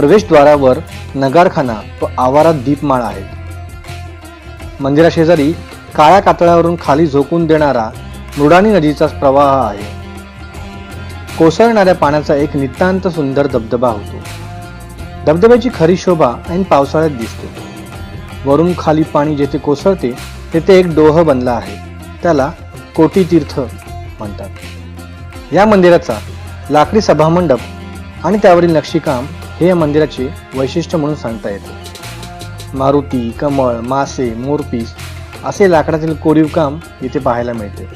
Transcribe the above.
प्रवेशद्वारावर नगारखाना व आवारात दीपमाळ आहेत मंदिराशेजारी काळ्या कातळावरून खाली झोकून देणारा मृडानी नदीचा प्रवाह आहे. कोसळणाऱ्या पाण्याचा एक नितांत सुंदर धबधबा होतो. धबधब्याची खरी शोभा ऐन पावसाळ्यात दिसते. वरून खाली पाणी जेथे कोसळते तेथे एक डोह बनला आहे. त्याला कोटी तीर्थ म्हणतात. या मंदिराचा लाकडी सभामंडप आणि त्यावरील नक्षीकाम हे या मंदिराचे वैशिष्ट्य म्हणून सांगता येते. मारुती कमळ मासे मोरपीस असे लाकडातील कोरीव काम इथे पाहायला मिळते.